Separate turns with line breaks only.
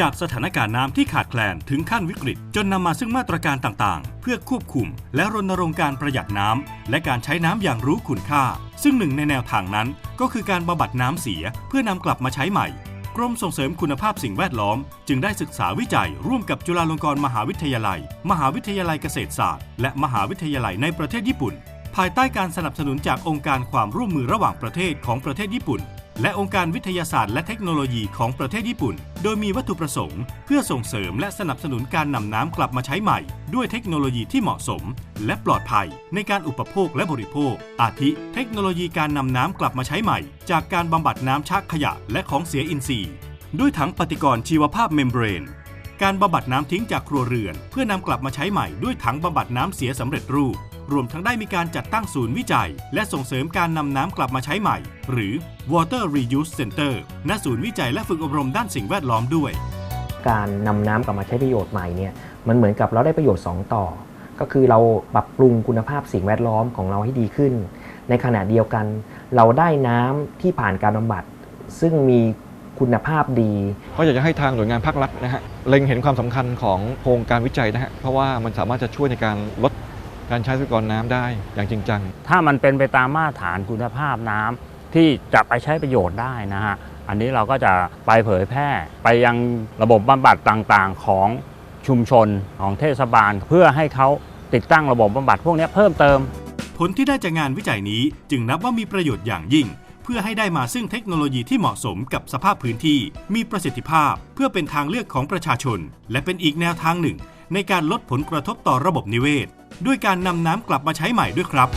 จากสถานการณ์น้ำที่ขาดแคลนถึงขั้นวิกฤต จนนำมาซึ่งมาตรการต่างๆ เพื่อควบคุม และรณรงค์การประหยัดน้ำและการใช้น้ำอย่างรู้คุณค่า ซึ่งหนึ่งในแนวทางนั้น ก็คือการบำบัดน้ำเสียเพื่อนำกลับมาใช้ใหม่ กรมส่งเสริมคุณภาพสิ่งแวดล้อม จึงได้ศึกษาวิจัยร่วมกับจุฬาลงกรณ์มหาวิทยาลัย มหาวิทยาลัยเกษตรศาสตร์ และมหาวิทยาลัยในประเทศญี่ปุ่น ภายใต้การสนับสนุนจากองค์การความร่วมมือระหว่างประเทศของประเทศญี่ปุ่น และองค์การวิทยาศาสตร์และเทคโนโลยีของประเทศญี่ปุ่น โดยมีวัตถุประสงค์ เพื่อส่งเสริมและสนับสนุนการนำน้ำกลับมาใช้ใหม่ ด้วยเทคโนโลยีที่เหมาะสม และปลอดภัยในการอุปโภคและบริโภค อาทิ เทคโนโลยีการนำน้ำกลับมาใช้ใหม่ จากการบำบัดน้ำชักขยะและของเสียอินทรีย์ ด้วยถังปฏิกรณ์ชีวภาพเมมเบรนการบำบัดน้ำทิ้งจากครัวเรือน เพื่อนำกลับมาใช้ใหม่ด้วยถังบำบัดน้ำเสียสำเร็จรูป รวมทั้งได้มีการจัดตั้งศูนย์วิจัย และส่งเสริมการนำน้ำกลับมาใช้ใหม่ หรือ Water Reuse Center ณศูนย์วิจัยและฝึกอบรมด้านสิ่งแวดล้อมด้วย
การนำน้ำกลับมาใช้ประโยชน์ใหม่เนี่ยมันเหมือนกับเราได้ประโยชน์ 2 ต่อ ก็คือเราปรับปรุงคุณภาพสิ่งแวดล้อมของเราให้ดีขึ้น ในขณะเดียวกัน เราได้น้ำที่ผ่านการบำบัด ซึ่งมีคุณภาพดี
ก็อยากจะให้ทางหน่วยงานภาครัฐนะฮะเล็งเห็นความสำคัญของโครงการวิจัยนะฮะเพราะว่ามันสามารถจะช่วยในการลด การใช้ทรัพยากรน้ำได้อย่างจริงจัง
ถ้ามันเป็นไปตามมาตรฐานคุณภาพน้ำที่จะไปใช้ประโยชน์ได้นะฮะ อันนี้เราก็จะไปเผยแพร่ไปยังระบบบำบัดต่างๆ ของชุมชนของเทศบาล เพื่อให้เขาติดตั้งระบบบำบัดพวกนี้เพิ่มเติม
ผลที่ได้จากงานวิจัยนี้จึงนับว่ามีประโยชน์อย่างยิ่ง เพื่อให้ได้มาซึ่งเทคโนโลยีที่เหมาะสมกับสภาพพื้นที่ มีประสิทธิภาพ เพื่อเป็นทางเลือกของประชาชน และเป็นอีกแนวทางหนึ่ง ในการลดผลกระทบต่อระบบนิเวศ ด้วยการนำน้ำกลับมาใช้ใหม่ด้วยครับ